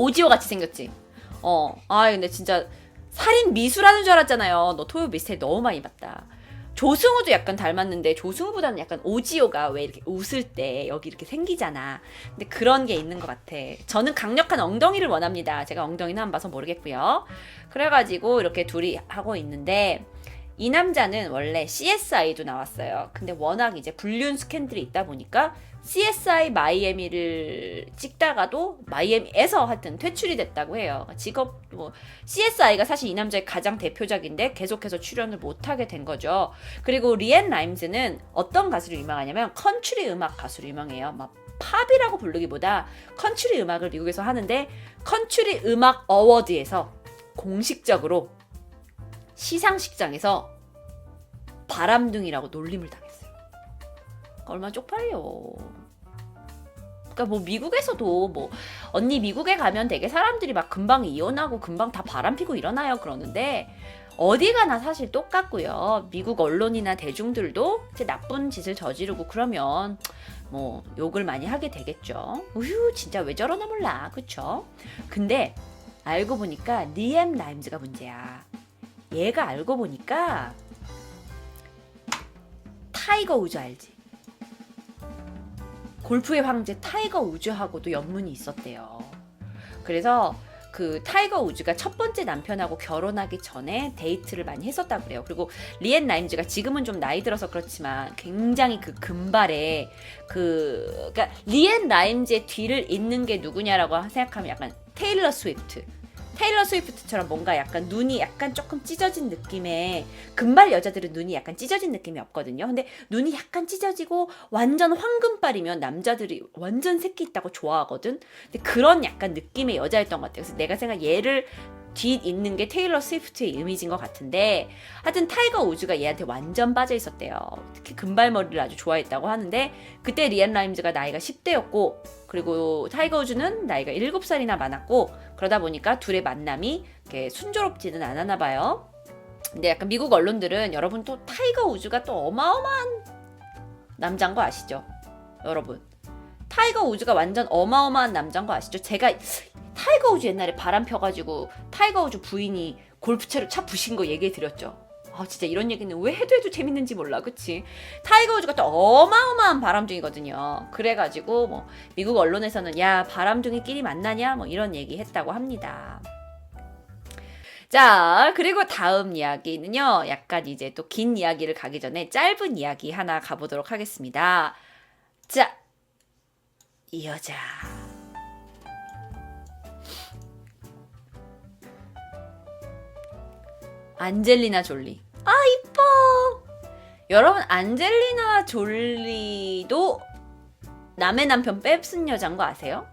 오지오 같이 생겼지. 어, 아 근데 진짜 살인 미수라는 줄 알았잖아요. 너 토요 미스테리 너무 많이 봤다. 조승우도 약간 닮았는데 조승우보다는 약간 오지오가 왜 이렇게 웃을 때 여기 이렇게 생기잖아. 근데 그런 게 있는 것 같아. 저는 강력한 엉덩이를 원합니다. 제가 엉덩이는 안 봐서 모르겠고요. 그래가지고 이렇게 둘이 하고 있는데 이 남자는 원래 CSI도 나왔어요. 근데 워낙 이제 불륜 스캔들이 있다 보니까 CSI 마이애미를 찍다가도 마이애미에서 하여튼 퇴출이 됐다고 해요. 직업 뭐 CSI가 사실 이 남자의 가장 대표작인데 계속해서 출연을 못 하게 된 거죠. 그리고 리앤 라임즈는 어떤 가수로 유명하냐면 컨츄리 음악 가수로 유명해요. 막 팝이라고 부르기보다 컨츄리 음악을 미국에서 하는데 컨츄리 음악 어워드에서 공식적으로 시상식장에서 바람둥이라고 놀림을 당했어요. 그러니까 얼마나 쪽팔려. 그러니까 뭐 미국에서도 뭐 언니 미국에 가면 되게 사람들이 막 금방 이혼하고 금방 다 바람 피고 일어나요 그러는데 어디 가나 사실 똑같고요. 미국 언론이나 대중들도 이제 나쁜 짓을 저지르고 그러면 뭐 욕을 많이 하게 되겠죠. 우휴 진짜 왜 저러나 몰라 그쵸? 근데 알고 보니까 리엠 라임즈가 문제야. 얘가 알고 보니까 타이거 우즈 알지? 골프의 황제 타이거 우즈하고도 연문이 있었대요. 그래서 그 타이거 우즈가 첫 번째 남편하고 결혼하기 전에 데이트를 많이 했었다 그래요. 그리고 리앤 라임즈가 지금은 좀 나이 들어서 그렇지만 굉장히 그 금발에 그 그러니까 리앤 라임즈의 뒤를 잇는 게 누구냐라고 생각하면 약간 테일러 스위프트. 테일러 스위프트처럼 뭔가 약간 눈이 약간 조금 찢어진 느낌의 금발 여자들은 눈이 약간 찢어진 느낌이 없거든요. 근데 눈이 약간 찢어지고 완전 황금발이면 남자들이 완전 새끼 있다고 좋아하거든. 근데 그런 약간 느낌의 여자였던 것 같아요. 그래서 내가 생각 얘를 뒤 있는 게 테일러 스위프트의 이미지인 것 같은데 하여튼 타이거 우즈가 얘한테 완전 빠져 있었대요. 특히 금발머리를 아주 좋아했다고 하는데 그때 리안 라임즈가 나이가 10대였고 그리고 타이거 우즈는 나이가 7살이나 많았고 그러다 보니까 둘의 만남이 순조롭지는 않았나 봐요. 근데 약간 미국 언론들은 여러분 또 타이거 우즈가 또 어마어마한 남자인 거 아시죠? 여러분. 타이거 우즈가 완전 어마어마한 남자인 거 아시죠? 제가 타이거 우즈 옛날에 바람 펴가지고 타이거 우즈 부인이 골프채로 차 부신 거 얘기해 드렸죠. 아 진짜 이런 얘기는 왜 해도 해도 재밌는지 몰라 그치? 타이거 우즈가 또 어마어마한 바람둥이거든요. 그래가지고 뭐 미국 언론에서는 야 바람둥이끼리 만나냐? 뭐 이런 얘기 했다고 합니다. 자 그리고 다음 이야기는요. 약간 이제 또 긴 이야기를 가기 전에 짧은 이야기 하나 가보도록 하겠습니다. 자 이 여자 안젤리나 졸리. 아, 이뻐! 여러분, 안젤리나 졸리도 남의 남편 뺏은 여자인 거 아세요?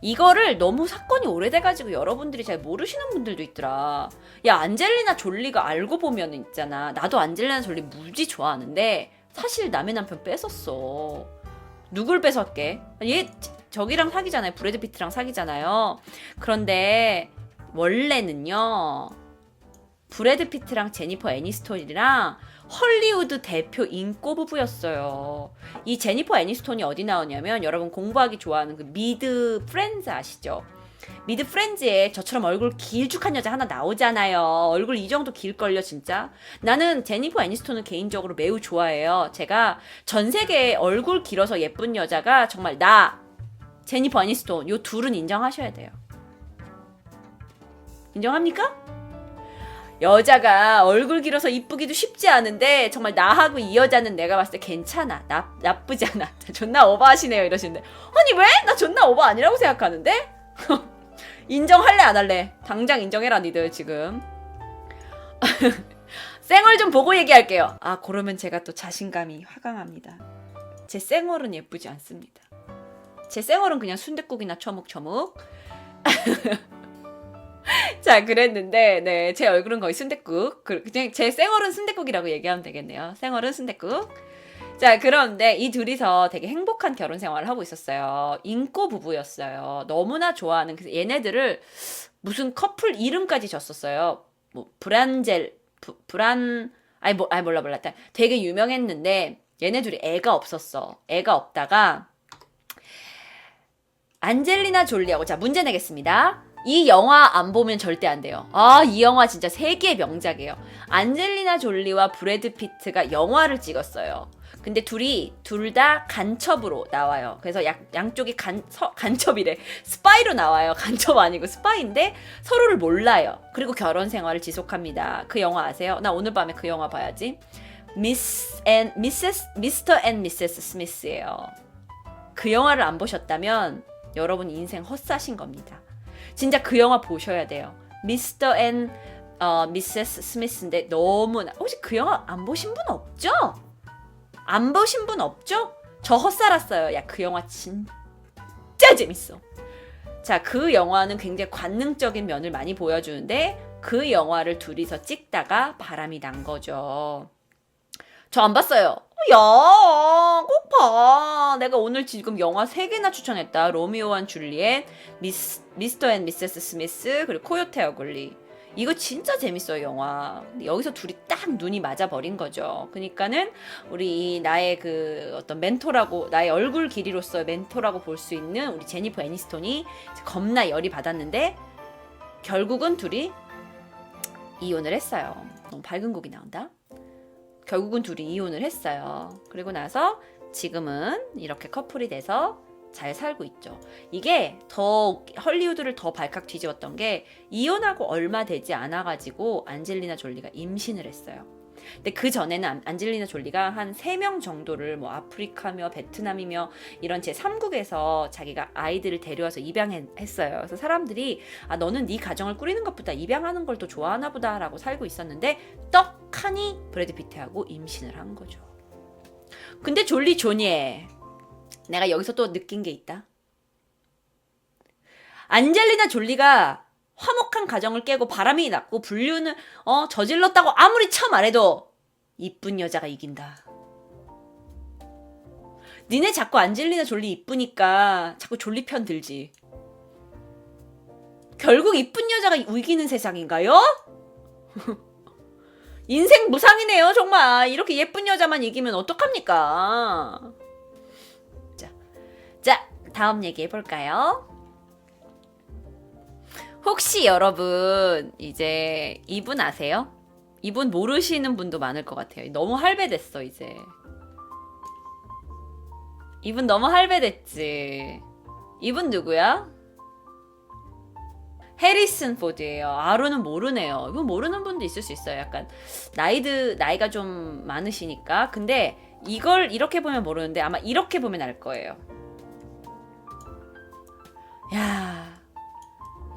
이거를 너무 사건이 오래돼가지고 여러분들이 잘 모르시는 분들도 있더라. 야, 안젤리나 졸리가 알고 보면 있잖아. 나도 안젤리나 졸리 무지 좋아하는데, 사실 남의 남편 뺏었어. 누굴 뺏었게? 얘, 저기랑 사귀잖아요. 브래드 피트랑 사귀잖아요. 그런데, 원래는요, 브래드 피트랑 제니퍼 애니스톤이랑 헐리우드 대표 인꼬 부부였어요. 이 제니퍼 애니스톤이 어디 나오냐면 여러분 공부하기 좋아하는 그 미드 프렌즈 아시죠? 미드 프렌즈에 저처럼 얼굴 길쭉한 여자 하나 나오잖아요. 얼굴 이 정도 길걸요, 진짜. 나는 제니퍼 애니스톤을 개인적으로 매우 좋아해요. 제가 전 세계에 얼굴 길어서 예쁜 여자가 정말 나, 제니퍼 애니스톤, 요 둘은 인정하셔야 돼요. 인정합니까? 여자가 얼굴 길어서 이쁘기도 쉽지 않은데 정말 나하고 이 여자는 내가 봤을 때 괜찮아. 나, 나쁘지 않아. 존나 오버하시네요 이러시는데. 아니 왜? 나 존나 오버 아니라고 생각하는데? 인정할래 안 할래? 당장 인정해라 니들 지금. 쌩얼 좀 보고 얘기할게요. 아 그러면 제가 또 자신감이 화강합니다. 제 쌩얼은 예쁘지 않습니다. 제 쌩얼은 그냥 순댓국이나 처묵처묵 자, 그랬는데, 네, 제 얼굴은 거의 순댓국. 그, 그냥 제 쌩얼은 순댓국이라고 얘기하면 되겠네요. 쌩얼은 순댓국. 자, 그런데 이 둘이서 되게 행복한 결혼 생활을 하고 있었어요. 인꼬 부부였어요. 너무나 좋아하는, 그래서 얘네들을 무슨 커플 이름까지 줬었어요. 뭐, 브란젤, 부, 브란, 아이, 뭐, 아이, 몰라, 몰라. 되게 유명했는데, 얘네 둘이 애가 없었어. 애가 없다가, 안젤리나 졸리하고 자 문제 내겠습니다. 이 영화 안 보면 절대 안 돼요. 아, 이 영화 진짜 세계의 명작이에요. 안젤리나 졸리와 브래드 피트가 영화를 찍었어요. 근데 둘이 둘 다 간첩으로 나와요. 그래서 양, 양쪽이 간, 서, 간첩이래. 스파이로 나와요. 간첩 아니고 스파이인데 서로를 몰라요. 그리고 결혼 생활을 지속합니다. 그 영화 아세요? 나 오늘 밤에 그 영화 봐야지. 미스 앤 미세스 미스터 앤 미세스 스미스예요. 그 영화를 안 보셨다면 여러분 인생 헛사신 겁니다. 진짜 그 영화 보셔야 돼요. 미스터 앤 어, 미세스 스미스인데 너무나 혹시 그 영화 안 보신 분 없죠? 안 보신 분 없죠? 저 헛살았어요. 야 그 영화 진짜 재밌어. 자, 그 영화는 굉장히 관능적인 면을 많이 보여주는데 그 영화를 둘이서 찍다가 바람이 난 거죠. 저 안 봤어요. 야, 꼭 봐. 내가 오늘 지금 영화 3개나 추천했다. 로미오와 줄리엣, 미스, 미스터 앤 미세스 스미스, 그리고 코요테 어글리. 이거 진짜 재밌어요, 영화. 여기서 둘이 딱 눈이 맞아 버린 거죠. 그러니까는 우리 이 나의 그 어떤 멘토라고 나의 얼굴 길이로서 멘토라고 볼 수 있는 우리 제니퍼 애니스톤이 겁나 열이 받았는데 결국은 둘이 이혼을 했어요. 너무 밝은 곡이 나온다. 결국은 둘이 이혼을 했어요. 그리고 나서 지금은 이렇게 커플이 돼서 잘 살고 있죠. 이게 더 헐리우드를 더 발칵 뒤집었던 게 이혼하고 얼마 되지 않아 가지고 안젤리나 졸리가 임신을 했어요. 근데 그 전에는 안- 안젤리나 졸리가 한 3명 정도를 뭐 아프리카며 베트남이며 이런 제 3국에서 자기가 아이들을 데려와서 입양했어요. 그래서 사람들이 아 너는 네 가정을 꾸리는 것보다 입양하는 걸 더 좋아하나 보다라고 살고 있었는데 떡하니 브래드 피트하고 임신을 한 거죠. 근데 졸리 조니에 내가 여기서 또 느낀 게 있다. 안젤리나 졸리가 화목한 가정을 깨고 바람이 났고 불륜을 어 저질렀다고 아무리 쳐 말해도 이쁜 여자가 이긴다. 니네 자꾸 안젤리나 졸리 이쁘니까 자꾸 졸리 편 들지. 결국 이쁜 여자가 이기는 세상인가요? 인생 무상이네요, 정말. 이렇게 예쁜 여자만 이기면 어떡합니까? 자, 자, 다음 얘기해 볼까요? 혹시 여러분 이제 이분 아세요? 이분 모르시는 분도 많을 것 같아요. 너무 할배됐어 이제. 이분 너무 할배됐지. 이분 누구야? 해리슨 포드예요. 아로는 모르네요. 이분 모르는 분도 있을 수 있어요. 약간 나이드 나이가 좀 많으시니까. 근데 이걸 이렇게 보면 모르는데 아마 이렇게 보면 알 거예요.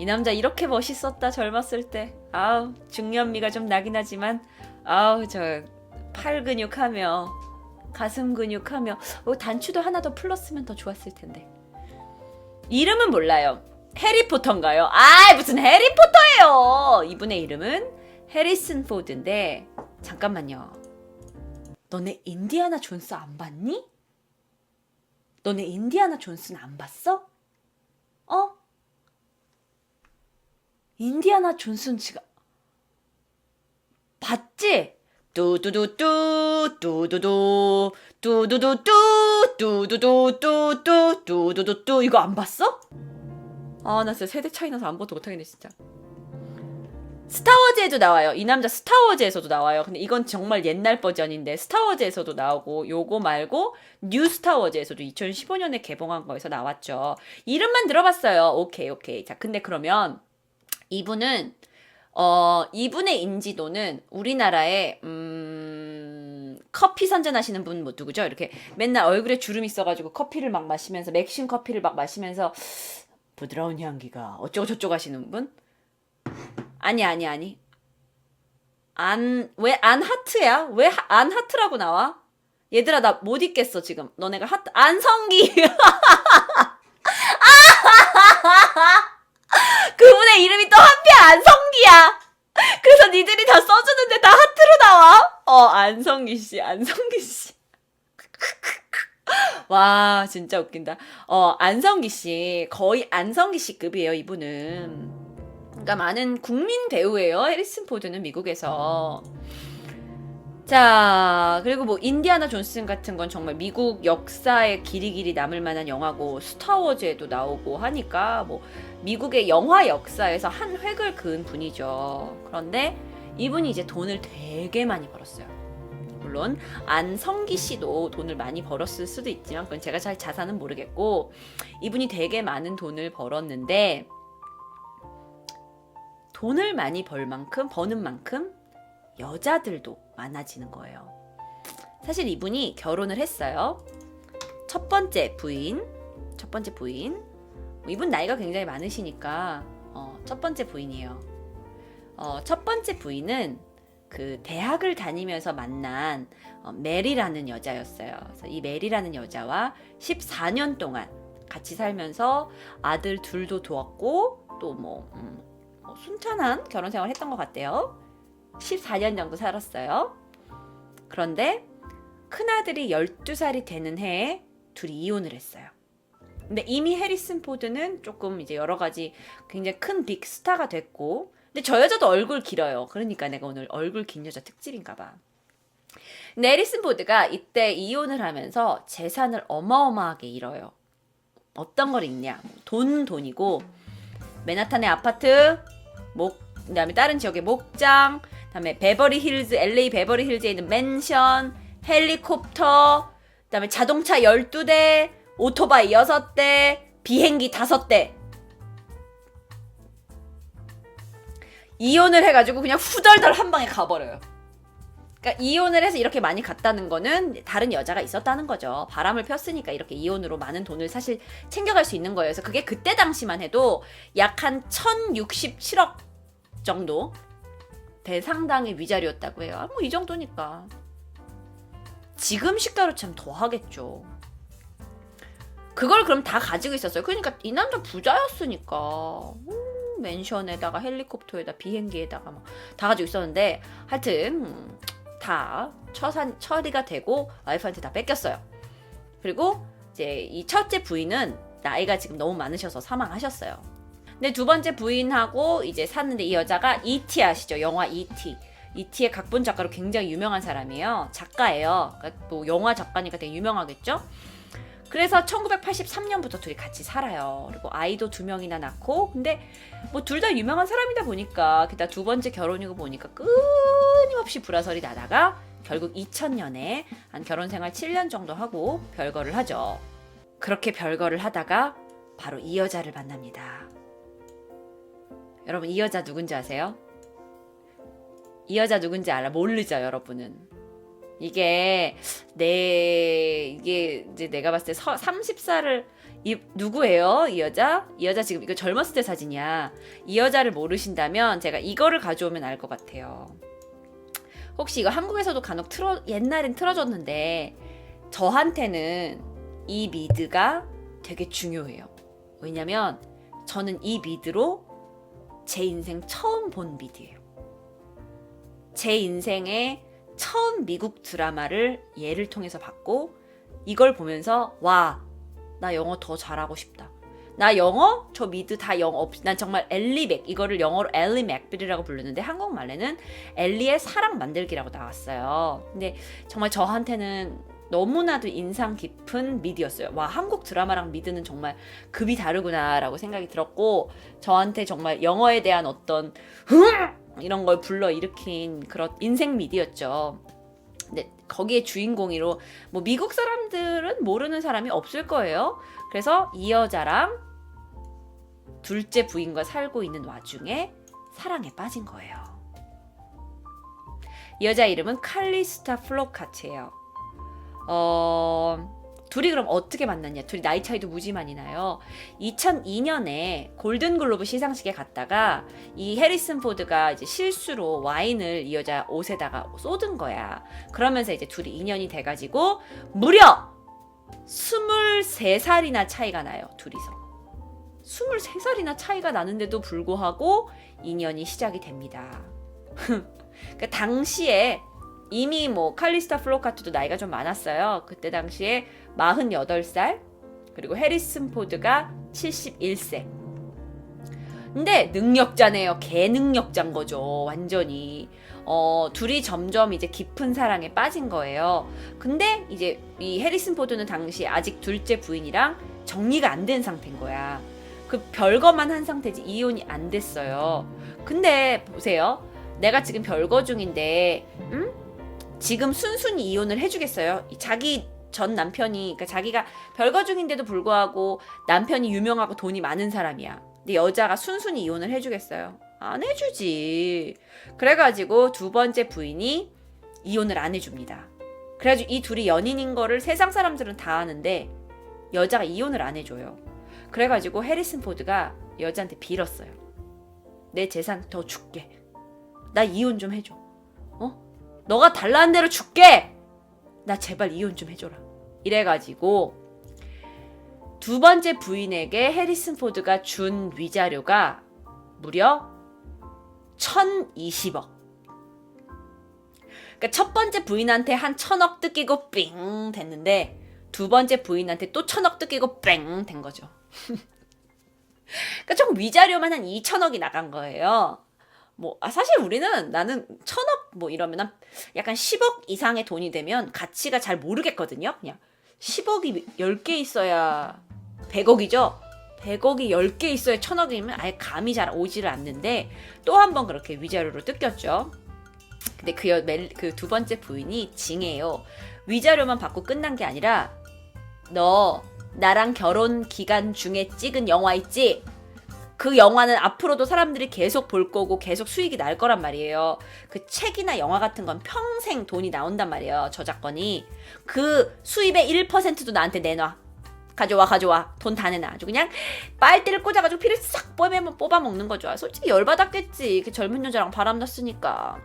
이 남자 이렇게 멋있었다 젊었을 때. 아우 중년미가 좀 나긴 하지만 아우 저 팔 근육하며 가슴 근육하며 어, 단추도 하나 더 풀렀으면 더 좋았을 텐데. 이름은 몰라요. 해리포터인가요? 아 무슨 해리포터예요. 이분의 이름은 해리슨 포드인데 잠깐만요. 너네 인디아나 존스 안 봤니? 너네 인디아나 존스는 안 봤어? 어? 인디아나 존슨 지가 봤지? 뚜두두뚜 뚜두두 뚜두두뚜 뚜두두뚜뚜 뚜두두뚜 이거 안 봤어? 아 나 진짜 세대 차이 나서 아무것도 못하겠네 진짜. 스타워즈에도 나와요. 이 남자 스타워즈에서도 나와요. 근데 이건 정말 옛날 버전인데 스타워즈에서도 나오고 요거 말고 뉴 스타워즈에서도 2015년에 개봉한 거에서 나왔죠. 이름만 들어봤어요. 오케이 오케이. 자 근데 그러면 이분은 어 이분의 인지도는 우리나라에 음 커피 선전하시는 분 뭐 누구죠? 이렇게 맨날 얼굴에 주름 있어가지고 커피를 막 마시면서 맥심 커피를 막 마시면서 부드러운 향기가 어쩌고 저쩌고 하시는 분? 아니 아니 아니 안 왜 안 하트야? 왜 안 하트라고 나와? 얘들아 나 못 있겠어 지금 너네가 하트 안성기 그분의 이름이 또 한편 안성기야. 그래서 니들이 다 써주는데 다 하트로 나와. 어, 안성기 씨, 안성기 씨. 와, 진짜 웃긴다. 어, 안성기 씨. 거의 안성기 씨급이에요, 이분은. 그러니까 많은 국민 배우예요. 해리슨 포드는 미국에서. 자, 그리고 뭐 인디아나 존슨 같은 건 정말 미국 역사에 길이 길이 남을 만한 영화고 스타워즈에도 나오고 하니까 뭐 미국의 영화 역사에서 한 획을 그은 분이죠. 그런데 이분이 이제 돈을 되게 많이 벌었어요. 물론 안성기 씨도 돈을 많이 벌었을 수도 있지만 그건 제가 잘 자산은 모르겠고 이분이 되게 많은 돈을 벌었는데 돈을 많이 벌 만큼 버는 만큼 여자들도 많아지는 거예요. 사실 이분이 결혼을 했어요. 첫 번째 부인, 첫 번째 부인. 뭐 이분 나이가 굉장히 많으시니까 어, 첫 번째 부인이에요. 어, 첫 번째 부인은 그 대학을 다니면서 만난 어, 메리라는 여자였어요. 그래서 이 메리라는 여자와 14년 동안 같이 살면서 아들 둘도 두었고 또뭐 음, 뭐 순탄한 결혼 생활을 했던 것 같대요. 14년 정도 살았어요. 그런데 큰아들이 12살이 되는 해에 둘이 이혼을 했어요. 근데 이미 해리슨 포드는 조금 이제 여러 가지 굉장히 큰 빅 스타가 됐고 근데 저 여자도 얼굴 길어요. 그러니까 내가 오늘 얼굴 긴 여자 특집인가 봐. 근데 해리슨 포드가 이때 이혼을 하면서 재산을 어마어마하게 잃어요. 어떤 걸 잃냐? 돈 돈이고 맨하탄의 아파트, 목 그다음에 다른 지역의 목장, 그 다음에 베버리 힐즈, LA 베버리 힐즈에 있는 맨션, 헬리콥터, 그다음에 자동차 12대, 오토바이 6대, 비행기 5대. 이혼을 해가지고 그냥 후덜덜 한 방에 가버려요. 그러니까 이혼을 해서 이렇게 많이 갔다는 거는 다른 여자가 있었다는 거죠. 바람을 폈으니까 이렇게 이혼으로 많은 돈을 사실 챙겨갈 수 있는 거예요. 그래서 그게 그때 당시만 해도 약 한 1067억 정도 대상당의 위자료였다고 해요. 아, 뭐 이 정도니까. 지금 시가로 참 더 하겠죠. 그걸 그럼 다 가지고 있었어요. 그러니까 이 남자 부자였으니까. 음, 맨션에다가 헬리콥터에다 비행기에다가 막 다 가지고 있었는데 하여튼 음, 다 처산 처리가 되고 와이프한테 다 뺏겼어요. 그리고 이제 이 첫째 부인은 나이가 지금 너무 많으셔서 사망하셨어요. 근데 두 번째 부인하고 이제 샀는데 이 여자가 E.T. 아시죠? 영화 E.T. E.T.의 각본 작가로 굉장히 유명한 사람이에요. 작가예요. 그러니까 뭐 영화 작가니까 되게 유명하겠죠? 그래서 1983년부터 둘이 같이 살아요. 그리고 아이도 두 명이나 낳고, 근데 뭐 둘 다 유명한 사람이다 보니까, 게다가 두 번째 결혼이고 보니까 끊임없이 불화설이 나다가 결국 2000년에 한 결혼 생활 7년 정도 하고 별거를 하죠. 그렇게 별거를 하다가 바로 이 여자를 만납니다. 여러분 이 여자 누군지 아세요? 이 여자 누군지 알아? 모르죠, 여러분은. 이게 내 이게 이제 내가 봤을 때 서, 30살을 이 누구예요? 이 여자? 이 여자 지금 이거 젊었을 때 사진이야. 이 여자를 모르신다면 제가 이거를 가져오면 알 것 같아요. 혹시 이거 한국에서도 간혹 틀어 옛날엔 틀어줬는데 저한테는 이 미드가 되게 중요해요. 왜냐면 저는 이 미드로 제 인생 처음 본 미드예요. 제 인생의 처음 미국 드라마를 얘를 통해서 봤고 이걸 보면서 와 나 영어 더 잘하고 싶다. 나 영어 저 미드 다 영어 없. 난 정말 엘리 맥 이거를 영어로 엘리 맥빌이라고 부르는데 한국말에는 엘리의 사랑 만들기라고 나왔어요. 근데 정말 저한테는 너무나도 인상 깊은 미드였어요. 와 한국 드라마랑 미드는 정말 급이 다르구나라고 생각이 들었고 저한테 정말 영어에 대한 어떤 이런 걸 불러 일으킨 그런 인생 미디였죠. 근데 거기에 주인공으로 뭐 미국 사람들은 모르는 사람이 없을 거예요. 그래서 이 여자랑 둘째 부인과 살고 있는 와중에 사랑에 빠진 거예요. 이 여자 이름은 칼리스타 플로카트예요. 어, 둘이 그럼 어떻게 만났냐? 둘이 나이 차이도 무지 많이 나요. 2002년에 골든글로브 시상식에 갔다가 이 해리슨 포드가 이제 실수로 와인을 이 여자 옷에다가 쏟은 거야. 그러면서 이제 둘이 인연이 돼가지고 무려 23살이나 차이가 나요. 둘이서. 23살이나 차이가 나는데도 불구하고 인연이 시작이 됩니다. 그러니까 당시에 이미 뭐 칼리스타 플로카트도 나이가 좀 많았어요. 그때 당시에 48살 그리고 해리슨 포드가 71세. 근데 능력자네요. 개 능력자인 거죠. 완전히. 어, 둘이 점점 이제 깊은 사랑에 빠진 거예요. 근데 이제 이 해리슨 포드는 당시 아직 둘째 부인이랑 정리가 안 된 상태인 거야. 그 별거만 한 상태지 이혼이 안 됐어요. 근데 보세요. 내가 지금 별거 중인데, 음? 지금 순순히 이혼을 해주겠어요? 자기 전 남편이, 그러니까 자기가 별거 중인데도 불구하고 남편이 유명하고 돈이 많은 사람이야. 근데 여자가 순순히 이혼을 해주겠어요? 안 해주지. 그래가지고 두 번째 부인이 이혼을 안 해줍니다. 그래가지고 이 둘이 연인인 거를 세상 사람들은 다 아는데 여자가 이혼을 안 해줘요. 그래가지고 해리슨 포드가 여자한테 빌었어요. 내 재산 더 줄게. 나 이혼 좀 해줘. 어? 너가 달라는 대로 줄게. 나 제발 이혼 좀 해줘라. 이래가지고 두 번째 부인에게 해리슨 포드가 준 위자료가 무려 1020억. 그러니까 첫 번째 부인한테 한 천억 뜯기고 삥 됐는데 두 번째 부인한테 또 천억 뜯기고 뺑 된 거죠. 그러니까 총 위자료만 한 2천억이 나간 거예요. 뭐 아, 사실 우리는 나는 천억 뭐 이러면 한 약간 10억 이상의 돈이 되면 가치가 잘 모르겠거든요. 그냥 10억이 10개 있어야 100억이죠. 100억이 10개 있어야 천억이면 아예 감이 잘 오지를 않는데 또 한 번 그렇게 위자료로 뜯겼죠. 근데 그두 번째 부인이 징해요. 위자료만 받고 끝난 게 아니라 너 나랑 결혼 기간 중에 찍은 영화 있지? 그 영화는 앞으로도 사람들이 계속 볼 거고 계속 수익이 날 거란 말이에요. 그 책이나 영화 같은 건 평생 돈이 나온단 말이에요. 저작권이. 그 수입의 1%도 나한테 내놔. 가져와 가져와 돈 다 내놔 아주 그냥 빨대를 꽂아가지고 피를 싹 뽑아, 뽑아 먹는 거죠 솔직히 열받았겠지 그 젊은 여자랑 바람났으니까